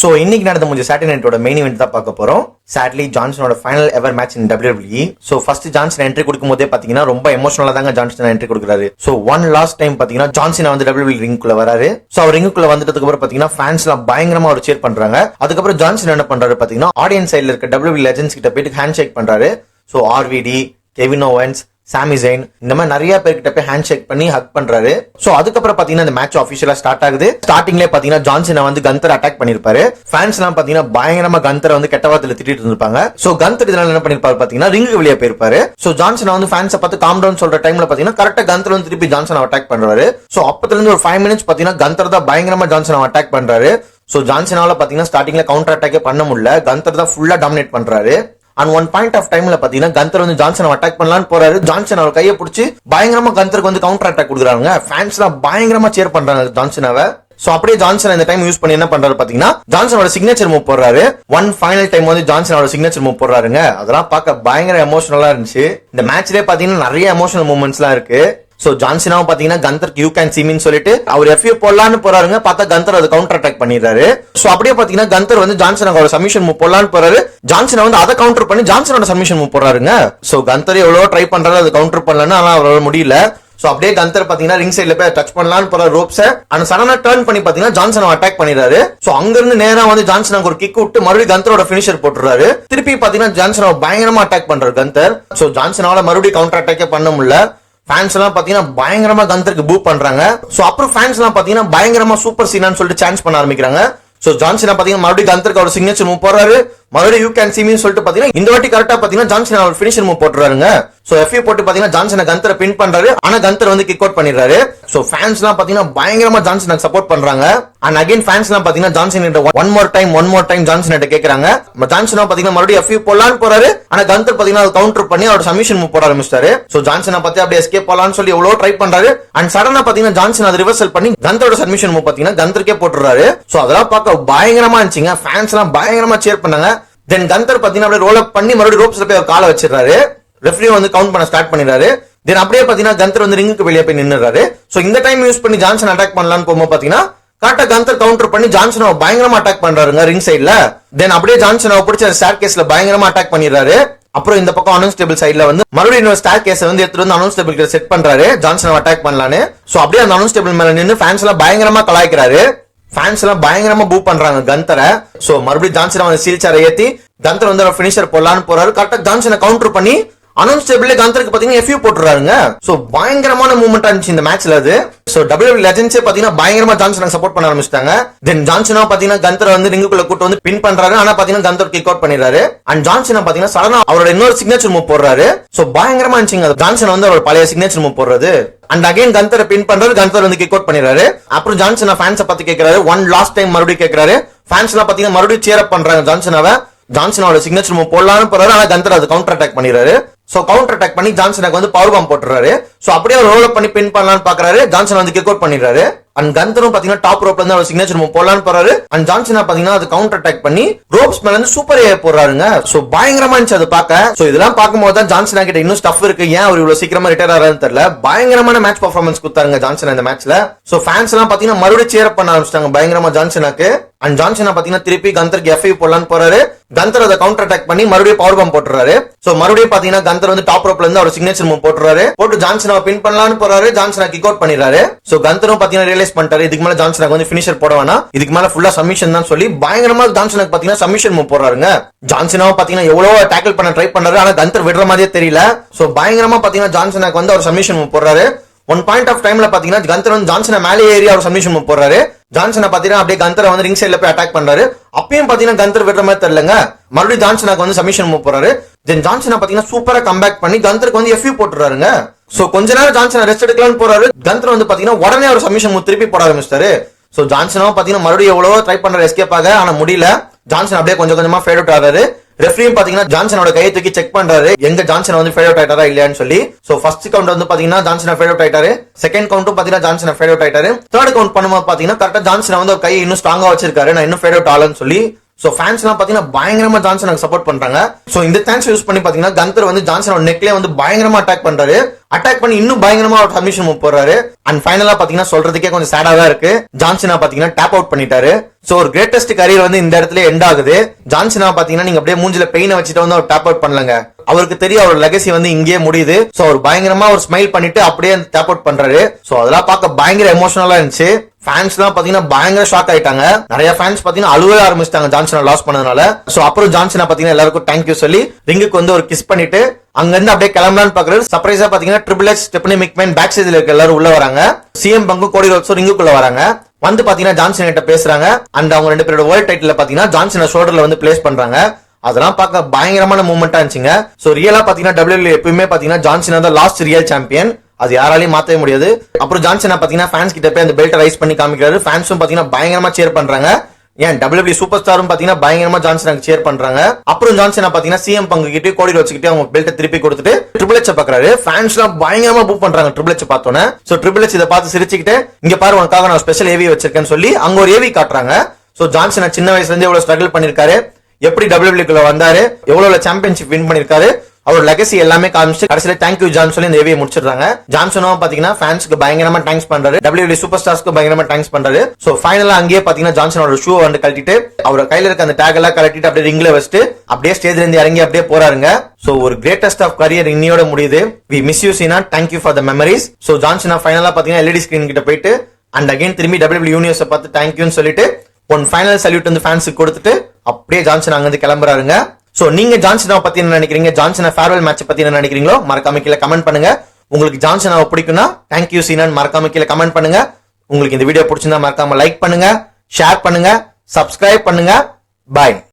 So இன்னைக்கு நடந்த முடிஞ்ச சாட்டர்டே நைட்டோட மெயின் இவெண்ட் தான் பார்க்க போறோம். Sadly ஜான்சனோட final ever match in WWE so first Johnson entry கொடுக்கும் போதே பாத்தீங்கன்னா ரொம்ப எமோஷனலா தாங்க ஜான்சன் என்ட்ரி கொடுக்குறாரு. ஸோ ஒன் லாஸ்ட் டைம் பாத்தீங்கன்னா ஜான்சன் வந்து WWE ரிங்குள்ள வராரு. ஸோ அவர் ரிங்குக்குள்ள வந்துட்டதுக்கு அப்புறம் பாத்தீங்கன்னா ஃபேன்ஸ் எல்லாம் பயங்கரமா ஒரு சேர் பண்றாங்க. அதுக்கப்புறம் ஜான்சன் என்ன பண்றாரு பாத்தீங்கன்னா ஆடியன்ஸ் சைடுல இருக்க டபிள்யூபிள் லெஜன்ஸ் கிட்ட போயிட்டு ஹேண்ட் ஷேக் பண்றாரு ஸோ ஆர்விடி கெவின் ஓவன்ஸ் சாமி ஜெயின். இந்த மாதிரி நிறைய பேர்கிட்ட போய் ஹேண்ட் ஷேக் பண்ணி ஹக் பண்றாரு. சோ அதுக்கப்புறம் பாத்தீங்கன்னா இந்த மேட்ச் ஆஃபிஷியலா ஸ்டார்ட் ஆகுது. ஸ்டார்டிங்லேயே பாத்தீங்கன்னா ஜான்சனை வந்து கந்தர் அட்டாக் பண்ணிருப்பாரு. ஃபேன்ஸ் எல்லாம் பாத்தீங்கன்னா பயங்கரமா கந்தரை வந்து கெட்ட வார்த்தையில திட்டிட்டு இருந்திருப்பாங்க. சோ கந்தர் இதனால என்ன பண்ணிருப்பாரு பாத்தீங்கன்னா ரிங்கு வெளியே போயிருப்பாரு. சோ ஜான்சனை வந்து ஃபேன்ஸை பார்த்து காம் டவுன் சொல்ற டைம்ல பாத்தீங்கன்னா கரெக்டா கந்தர் வந்து திருப்பி ஜான்சன் அட்டாக் பண்றாரு. சோ அப்பத்துல இருந்து ஒரு ஃபைவ் மினிட்ஸ் பாத்தீங்கன்னா கந்தர் தான் பயங்கரமா ஜான்சன் அட்டாக் பண்றாரு. சோ ஜான்சனால பாத்தீங்கன்னா ஸ்டார்டிங்ல கவுண்டர் அட்டாக்கே பண்ண முடியல. கந்தர் தான் ஃபுல்லா டாமினேட் பண்றாரு. அண்ட் ஒன் பாயிண்ட் ஆஃப் டைம்ல பாத்தீங்கன்னா கந்தர் வந்து ஜான்சன் அட்டாக் பண்ணலாம்னு போறாரு. ஜான்சன் அவர் கையை பிடிச்சி பயங்கரமா கந்தருக்கு வந்து கவுண்டர் அட்டாக் கொடுக்குறாங்க ஃபேன்ஸ் எல்லாம் பயங்கரமா சேர் பண்றாங்க ஜான்சனாவை சோ அப்படியே ஜான்சன் இந்த டைம் யூஸ் பண்ணி என்ன பண்றாரு பாத்தீங்கன்னா ஜான்சனோட சிக்னேச்சர் மூவ் போடுறாரு. ஒன் ஃபைனல் டைம் வந்து ஜான்சனோட சிக்னேச்சர் மூவ் போடுறாருங்க. அதெல்லாம் பார்க்க பயங்கர எமோஷனலா இருந்துச்சு. இந்த மேட்ச்லயே பாத்தீங்கன்னா நிறைய எமோஷனல் மூமெண்ட்ஸ் எல்லாம் இருக்கு. சோ ஜான்சினாவும் பாத்தீங்கன்னா கந்தர் யூ கேன் சிமின்னு சொல்லிட்டு அவர் எஃப்யூ போடலான்னு போறாருங்க. பார்த்தா கந்தர் அது கவுண்டர் அட்டாக் பண்ணிடுறாரு. சோ அப்படியே பாத்தீங்கன்னா கந்தர் வந்து ஜான்சன் அவரோட சப்மிஷன் மூவ் போடலான்னு போறாரு. ஜான்சன் வந்து அதை கவுண்டர் பண்ணி ஜான்சனோட சப்மிஷன் மூவ் போறாருங்க சோ கந்தர் எவ்வளோ ட்ரை பண்றாரு அது கவுண்டர் பண்ணலன்னு ஆனா அவரால் முடியல. சோ அப்படியே கந்தர் பாத்தீங்கன்னா ரிங் சைடுல போய் டச் பண்ணலாம்னு போற ரோப்ஸ் அந்த சடனா டர்ன் பண்ணி பாத்தீங்கன்னா ஜான்சன் அட்டாக் பண்ணிடுறாரு. சோ அங்க இருந்து நேரா வந்து ஜான்சன் ஒரு கிக் விட்டு மறுபடியும் கந்தரோட பினிஷர் போட்டுறாரு திருப்பி பாத்தீங்கன்னா ஜான்சன் பயங்கரமா அட்டாக் பண்றாரு கந்தர் சோ ஜான்சனால மறுபடியும் கவுண்டர் அட்டாக்கே பண்ண முடியல. ஃபேன்ஸ் எல்லாம் பாத்தீங்கன்னா பயங்கரமா கந்தருக்கு பூ பண்றாங்க. சோ அப்புறம் ஃபேன்ஸ் எல்லாம் பாத்தீங்கன்னா பயங்கரமா சூப்பர் சீனான்னு சொல்லிட்டு சான்ஸ் பண்ண ஆரம்பிக்கிறாங்க. சோ ஜான்சனா பாத்தீங்கன்னா மறுபடியும் கந்தருக்கு அவர் சிக்னேச்சர் மூவ் போறாரு மறுபடியும் யூ கேன் சீமின்னு சொல்லிட்டு பாத்தீங்கன்னா இந்த வாட்டி கரெக்டா பாத்தீங்கன்னா ஜான்சன் அவர் ஃபினிஷர் மூவ் போட்டுறாருங்க. சோ எஃப்யூ போட்டு பாத்தீங்கன்னா ஜான்சனை கந்தரை பின் பண்றாரு. ஆனா கந்தர் வந்து கிக் அவுட் பண்ணிடுறாரு. சோ ஃபேன்ஸ் எல்லாம் பாத்தீங்கன்னா பயங்கரமா ஜான்சனுக்கு சப்போர்ட் பண்றாங்க. அண்ட் அகைன் ஃபேன்ஸ் எல்லாம் பாத்தீங்கன்னா ஜான்சன் கிட்ட one more time one more time Johnson கிட்ட கேக்குறாங்க. ஜான்சனா பாத்தீங்கன்னா மறுபடியும் எஃப்யூ போலான்னு போறாரு. ஆனா கந்தர் பாத்தீங்கன்னா கவுண்டர் பண்ணி அவர் சமிஷன் மூவ் போட ஆரம்பிச்சிட்டாரு. சோ ஜான்சனை பத்தி அப்படியே எஸ்கேப் போலான்னு சொல்லி எவ்வளவு ட்ரை பண்றாரு. அண்ட் சடனா பாத்தீங்கன்னா ஜான்சன் அதை ரிவர்சல் பண்ணி கந்தரோட சமிஷன் மூவ் பாத்தீங்கன்னா கந்தருக்கே போட்டுறாரு சோ அதெல்லாம் பார்க்க பயங்கரமா இருந்துச்சுங்க. ஃபேன்ஸ் எல்லாம் பயங்கரமா சேர் பண்ணாங்க. தென் கந்தர் பாத்தீங்கன்னா அப்படியே ரோல் அப் பண்ணி மறுபடியும் ரோப்ஸ்ல போய் காலை வச்சிடறாரு. ரெஃப்ரியும் வந்து கவுண்ட் பண்ண ஸ்டார்ட் பண்ணிடுறாரு. தென் அப்படியே பாத்தீங்கன்னா கந்தர் வந்து ரிங்குக்கு வெளியே போய் நின்றுறாரு சோ இந்த டைம் யூஸ் பண்ணி ஜான்சன் அட்டாக் பண்ணலாம்னு போகும்போது பாத்தீங்கன்னா கரெக்டா கந்தர் கவுண்டர் பண்ணி ஜான்சனை பயங்கரமா அட்டாக் பண்றாருங்க ரிங் சைடுல தென் அப்படியே ஜான்சனை பிடிச்ச ஸ்டார் கேஸ்ல பயங்கரமா அட்டாக் பண்ணிடுறாரு. அப்புறம் இந்த பக்கம் அனௌன்ஸ் சைட்ல சைடுல வந்து மறுபடியும் இன்னொரு ஸ்டார் கேஸ் வந்து எடுத்துட்டு வந்து அனௌன்ஸ்டேபிள் கிட்ட செட் பண்றாரு. ஜான்சனை அட்டாக் பண்ணலான்னு. சோ அப்படியே அந்த அனௌன்ஸ்டபிள் மேல நின்னு ஃபேன்ஸ் எல்லாம் பயங்கரமா கலாய்க்கிறாரு. ஃபேன்ஸ் எல்லாம் பயங்கரமா பூ பண்றாங்க கந்தரை. சோ மறுபடியும் ஜான்சனை அவன் சீல் ஏத்தி கந்தர் வந்து ஃபினிஷர் போடலான்னு போறாரு. கரெக்டா ஜான்சனை கவுண்டர் பண்ணி அனௌன்ஸ் டேபிள்ல கந்தருக்கு பாத்தீங்கன்னா எஃப்யூ போட்டுறாருங்க. சோ பயங்கரமான மூமெண்டா இருந்துச்சு இந்த மேட்ச்ல அது. சோ டபிள்யூ லெஜன்ஸே பாத்தீங்கன்னா பயங்கரமா ஜான்சன் சப்போர்ட் பண்ண ஆரம்பிச்சிட்டாங்க. தென் ஜான்சனா பாத்தீங்கன்னா கந்தரை வந்து ரிங்குக்குள்ள கூட்டு வந்து பின் பண்றாரு. ஆனா பாத்தீங்கன்னா கந்தர் கிக் அவுட் பண்ணிடுறாரு. அண்ட் ஜான்சனா பாத்தீங்கன்னா சடனா அவரோட இன்னொரு சிக்னேச்சர் மூவ் போடுறாரு. சோ பயங்கரமா இருந்துச்சுங்க ஜான்சன் வந்து அவர் பழைய சிக்னேச்சர் மூவ் போடுறது. அண்ட் அகைன் கந்தரை பின் பண்றாரு. கந்தர் வந்து கிக் அவுட் பண்ணிடுறாரு. அப்புறம் ஜான்சனா ஃபேன்ஸை பத்தி கேக்குறாரு. ஒன் லாஸ்ட் டைம் மறுபடியும் கேக்குறாரு. ஃபேன்ஸ் எல்லாம் பாத்தீங்கன்னா மறுபடியும் சேர் அப் பண்றாங்க ஜான்சனாவை ஜான்சனோட சிக்னேச்சர் மூவ் போடலாம்னு போறாரு. ஆனா கந்தர் அது கவுண்டர் அட்டாக் பண்ணிடுறாரு. ஸோ கவுண்டர் அட்டாக் பண்ணி ஜான்சனுக்கு வந்து பவர் பாம் போட்டுறாரு ஸோ அப்படியே ரோல் அப் பண்ணி பின் பண்ணலாம்னு பாக்குறாரு. ஜான்சன் வந்து கிக் அவுட் பண்ணிடுறாரு. அண்ட் கந்தரும் பாத்தீங்கன்னா டாப் ரோப்ல இருந்து அவர் சிக்னேச்சர் மூவ் போடலாம்னு போறாரு. அண்ட் ஜான்சனா பாத்தீங்கன்னா அது கவுண்டர் அட்டாக் பண்ணி ரோப்ஸ் மேல இருந்து சூப்பர் ஏ போடுறாருங்க. சோ பயங்கரமா இருந்துச்சு அது பார்க்க. சோ இதெல்லாம் பார்க்கும்போது தான் ஜான்சனா கிட்ட இன்னும் ஸ்டஃப் இருக்கு. ஏன் அவர் இவ்வளவு சீக்கிரமா ரிட்டையர் ஆறாருன்னு தெரியல. பயங்கரமான மேட்ச் பர்ஃபார்மன்ஸ் கொடுத்தாருங்க ஜான்சன் இந்த மேட்ச்ல சோ ஃபேன்ஸ் எல்லாம் பாத்தீங்கன்னா மறுபடியும் சேர் பண்ண ஆரம்பிச்சிட்டாங்க. பயங்கரமா ஜான்சனாக்கு அண்ட் ஜான்சனா பாத்தீங்கன்னா திருப்பி கந்தருக்கு எஃப்ஐ போடலான்னு போறாரு. கந்தர் அதை கவுண்டர் அட்டாக் பண்ணி மறுபடியும் பவர் பம்ப் போட்டுறாரு. சோ மறுபடியும் பாத்தீங்கன்னா கந்தர் வந்து டாப் ரோப்ல இருந்து அவர் சிக்னேச்சர் மூவ் போட்டுறாரு. போட்டு ஜான்சனா பின் பண்ணலாம்னு போறாரு. ஜான்சனா கிக் அவுட் பண்ணிடுறாரு. சோ கந்தரும் பாத்தீங்கன்னா ரியலைஸ் பண்ணிட்டாரு. இதுக்கு மேல ஜான்சனாக வந்து ஃபினிஷர் போட வேணாம். இதுக்கு மேல ஃபுல்லா சமிஷன் தான் சொல்லி பயங்கரமா ஜான்சனுக்கு பாத்தீங்கன்னா சமிஷன் மூவ் போடுறாருங்க. ஜான்சனாவும் பாத்தீங்கன்னா எவ்வளவு டேக்கிள் பண்ண ட்ரை பண்றாரு. ஆனா கந்தர் விடுற மாதிரியே தெரியல. சோ பயங்கரமா பாத்தீங்கன்னா ஜான்சனாக்கு வந்து அவர் சமிஷன் மூவ் போடுறாரு. ஒன் பாயிண்ட் ஆஃப் டைம்ல பாத்தீங்கன்னா கந்தர் வந்து ஜான்சனை மேலே ஏறி அவர் சப்மிஷன் மூவ் போடுறாரு. ஜான்சனை பாத்தீங்கன்னா அப்படியே கந்தரை வந்து ரிங் சைட்ல போய் அட்டாக் பண்றாரு. அப்பயும் பாத்தீங்கன்னா கந்தர் விடுற மாதிரி தெரியலங்க. மறுபடியும் ஜான்சனாக்கு வந்து சப்மிஷன் மூவ் போறாரு தென் ஜான்சனை பாத்தீங்கன்னா சூப்பரா கம்பேக் பண்ணி கந்தருக்கு வந்து எஃப்யூ போட்டுறாருங்க சோ கொஞ்ச நேரம் ஜான்சனை ரெஸ்ட் எடுக்கலாம்னு போறாரு. கந்தர் வந்து பாத்தீங்கன்னா உடனே அவர் சப்மிஷன் திருப்பி போட ஆரம்பிச்சிட்டாரு. சோ ஜான்சனும் பாத்தீங்கன்னா மறுபடியும் எவ்வளவோ ட்ரை பண்ற எஸ்கேப் ஆக ஆனா முடியல. ஜான்சன் அப்படியே கொஞ்சம் கொஞ்சமா ஃபேட் அவுட் ஆறாரு ரெஃப்ரியும் பாத்தீங்கன்னா ஜான்சனோட கையை தூக்கி செக் பண்றாரு. எங்க ஜான்சன் வந்து ஃபேட் அவுட் ஆயிட்டாரா இல்லையான்னு சொல்லி. சோ ஃபர்ஸ்ட் கவுண்ட் வந்து பாத்தீங்கன்னா ஜான்சன் ஃபேட் அவுட் ஆயிட்டாரு. செகண்ட் கவுண்டும் பாத்தீங்கன்னா ஜான்சன் ஃபேட் அவுட் ஆயிட்டாரு. தேர்ட் கவுண்ட் பண்ணும்போது பாத்தீங்கன்னா கரெக்டா ஜான்சன் வந்து கை கையை இன்னும் ஸ்ட்ராங்கா வச்சிருக்காரு. நான் இன்னும் ஃபேட் அவுட் ஆகலன்னு சொல்லி ஸோ ஃபேன்ஸ் எல்லாம் பாத்தீங்கன்னா பயங்கரமா ஜான்சனுக்கு சப்போர்ட் பண்றாங்க. ஸோ இந்த தேங்க்ஸ் யூஸ் பண்ணி பாத்தீங்கன்னா கந்தர் வந்து ஜான்சனோட நெக்லே வந்து பயங்கரமா அட்டாக் பண்றாரு. அட்டாக் பண்ணி இன்னும் பயங்கரமா ஒரு சப்மிஷன் போறாரு அண்ட் ஃபைனலா பாத்தீங்கன்னா சொல்றதுக்கே கொஞ்சம் சேடா தான் இருக்கு. ஜான்சனா பாத்தீங்கன்னா டேப் அவுட் பண்ணிட்டாரு. ஸோ ஒரு கிரேட்டஸ்ட் கரியர் வந்து இந்த இடத்துல எண்ட் ஆகுது. ஜான்சனா பாத்தீங்கன்னா நீங்க அப்படியே மூஞ்சில பெயினை வச்சுட்டு வந்து அவர் டேப் அவுட் பண்ணலங்க. அவருக்கு தெரியும் அவரோட லெகசி வந்து இங்கேயே முடியுது. ஸோ அவர் பயங்கரமா ஒரு ஸ்மைல் பண்ணிட்டு அப்படியே டேப் அவுட் பண்றாரு. ஸோ அதெல்லாம் பார்க்க பயங்கர எமோஷனலா இருந்துச்சு. ஃபேன்ஸ் தான் பாத்தீங்கன்னா பயங்கர ஷாக் ஆயிட்டாங்க. நிறைய ஃபேன்ஸ் பாத்தீங்கன்னா அழுவ ஆரம்பிச்சிட்டாங்க ஜான்சனை லாஸ் பண்ணதுனால. சோ அப்புறம் ஜான்சனை பாத்தீங்கன்னா எல்லாருக்கும் தேங்க்யூ சொல்லி ரிங்குக்கு வந்து ஒரு கிஸ் பண்ணிட்டு அங்க இருந்து அப்படியே கிளம்பலான்னு பாக்குறது சர்ப்ரைஸா பாத்தீங்கன்னா triple H Stephanie McMahon back ஸ்டேஜ்ல இருக்க எல்லாரும் உள்ள வராங்க. சிஎம் பங்கு கோடி ரோட்ஸும் ரிங்குக்குள்ள வராங்க. வந்து பாத்தீங்கன்னா ஜான்சன் கிட்ட பேசுறாங்க. அண்ட் அவங்க ரெண்டு பேரோட வேர்ல்ட் டைட்டில் பாத்தீங்கன்னா ஜான்சனை ஷோல்டர்ல வந்து பிளேஸ் பண்றாங்க. அதெல்லாம் பார்க்க பயங்கரமான மூமெண்டா இருந்துச்சுங்க. சோ ரியலா பாத்தீங்கன்னா டபிள்யூ எப்பயுமே பாத்தீங்கன்னா ஜான்சன் தான் லாஸ்ட் ரியல் சாம்பியன் அது யாராலையும் மாத்தவே முடியாது. அப்புறம் ஜான்சனா பாத்தீங்கன்னா ஃபேன்ஸ் கிட்ட போய் அந்த பெல்ட் ரைஸ் பண்ணி காமிக்கிறாரு. ஃபேன்ஸும் பாத்தீங்கன்னா பயங்கரமா சேர் பண்றாங்க. ஏன் டபிள்யூ சூப்பர் ஸ்டாரும் பாத்தீங்கன்னா பயங்கரமா ஜான்சனுக்கு சேர் பண்றாங்க. அப்புறம் ஜான்சனா பாத்தீங்கன்னா சிஎம் பங்கு கிட்டே கோடி வச்சுக்கிட்டு அவங்க பெல்ட் திருப்பி கொடுத்துட்டு ட்ரிபிள் எச் பாக்குறாரு. ஃபேன்ஸ் எல்லாம் பயங்கரமா பூ பண்றாங்க ட்ரிபிள் எச் பார்த்தோன்னே. சோ ட்ரிபிள் எச் இதை பார்த்து சிரிச்சுக்கிட்டு இங்க பாரு உனக்காக நான் ஸ்பெஷல் ஏவி வச்சிருக்கேன்னு சொல்லி அங்க ஒரு ஏவி காட்டுறாங்க. சோ ஜான்சனா சின்ன வயசுல இருந்து எவ்வளவு ஸ்ட்ரகிள் பண்ணிருக்காரு? எப்படி டபிள்யூபிள்யூக்குள்ள வந்தாரு? எவ்வளவு சாம்பியன்ஷிப் வின் பண்ணிருக்காரு? அவரோட லெகசி எல்லாமே காமிச்சு கடைசியில தேங்க்யூ ஜான் சொல்லி இந்த ஏவியை முடிச்சிடுறாங்க. ஜான்சனும் பாத்தீங்கன்னா ஃபேன்ஸ்க்கு பயங்கரமா தேங்க்ஸ் பண்றாரு. டபிள்யூ சூப்பர் ஸ்டார்ஸ்க்கு பயங்கரமா தேங்க்ஸ் பண்றாரு. சோ ஃபைனலா அங்கேயே பாத்தீங்கன்னா ஜான்சனோட ஷூ வந்து கழட்டிட்டு அவர் கையில இருக்க அந்த டேக் எல்லாம் கழட்டிட்டு அப்படியே ரிங்ல வச்சுட்டு அப்படியே ஸ்டேஜ்ல இருந்து இறங்கி அப்படியே போறாருங்க. சோ ஒரு கிரேட்டஸ்ட் ஆஃப் கரியர் இன்னியோட முடியுது. We miss you Cena. Thank you for the memories so ஜான்சனா ஃபைனலா பாத்தீங்கன்னா எல்இடி ஸ்கிரீன் கிட்ட போயிட்டு அண்ட் அகைன் திரும்பி டபிள்யூ யூனிவர்ஸ் பார்த்து தேங்க்யூன்னு சொல்லிட்டு ஒன் ஃபைனல் சல்யூட் வந்து ஃபேன்ஸுக்கு கொடுத்துட்டு அப்படியே ஜான்சன் அங்கிருந்து கிளம்புறாருங்க. சோ நீங்க ஜான்சனாவை பத்தி என்ன நினைக்கிறீங்க? ஜான்சனா ஃபேர்வெல் மேட்ச் பத்தி என்ன நினைக்கிறீங்களோ மறக்காம கீழே கமெண்ட் பண்ணுங்க. உங்களுக்கு ஜான்சனாவை பிடிக்கும்னா தேங்க்யூ சீனன் மறக்காம கீழே கமெண்ட் பண்ணுங்க. உங்களுக்கு இந்த வீடியோ பிடிச்சிருந்தா மறக்காம லைக் பண்ணுங்க ஷேர் பண்ணுங்க சப்ஸ்கிரைப் பண்ணுங்க. பாய்